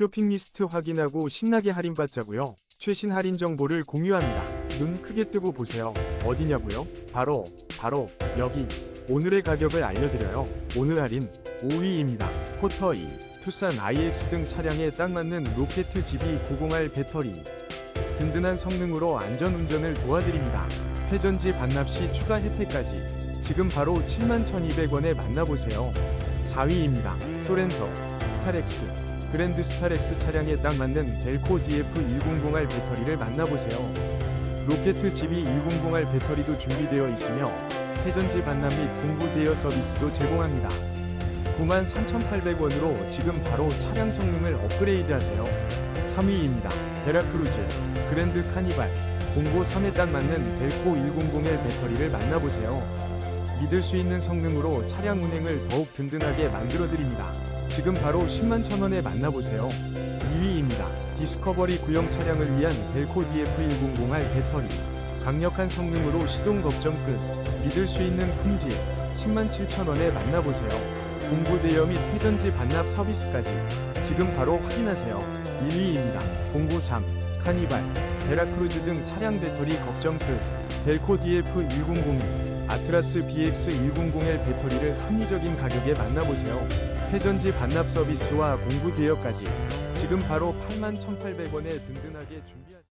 쇼핑 리스트 확인하고 신나게 할인받자고요. 최신 할인 정보를 공유합니다. 눈 크게 뜨고 보세요. 어디냐고요? 바로 바로 여기. 오늘의 가격을 알려드려요. 오늘 할인 5위입니다. 포터 2, 투싼 IX 등 차량에 딱 맞는 로켓 GB90R 배터리. 든든한 성능으로 안전운전을 도와드립니다. 회전지 반납 시 추가 혜택까지 지금 바로 71,200원에 만나보세요. 4위입니다. 소렌토, 스타렉스, 그랜드 스타렉스 차량에 딱 맞는 델코 DF100R 배터리를 만나보세요. 로켓 GB100R 배터리도 준비되어 있으며 회전지 반납 및 공구 대여 서비스도 제공합니다. 93,800원으로 지금 바로 차량 성능을 업그레이드 하세요. 3위입니다. 베라크루즈, 그랜드 카니발, 공고 3에 딱 맞는 델코 100L 배터리를 만나보세요. 믿을 수 있는 성능으로 차량 운행을 더욱 든든하게 만들어드립니다. 지금 바로 10만 천원에 만나보세요. 2위입니다. 디스커버리 구형 차량을 위한 델코 DF100R 배터리. 강력한 성능으로 시동 걱정 끝. 믿을 수 있는 품질. 10만 7천원에 만나보세요. 공구 대여 및 회전지 반납 서비스까지. 지금 바로 확인하세요. 1위입니다. 공구 3, 카니발, 베라크루즈 등 차량 배터리 걱정 끝. 델코 DF100E, 아트라스 BX100L 배터리를 합리적인 가격에 만나보세요. 회전지 반납 서비스와 공구 대여까지 지금 바로 81,800원에 든든하게 준비하세요.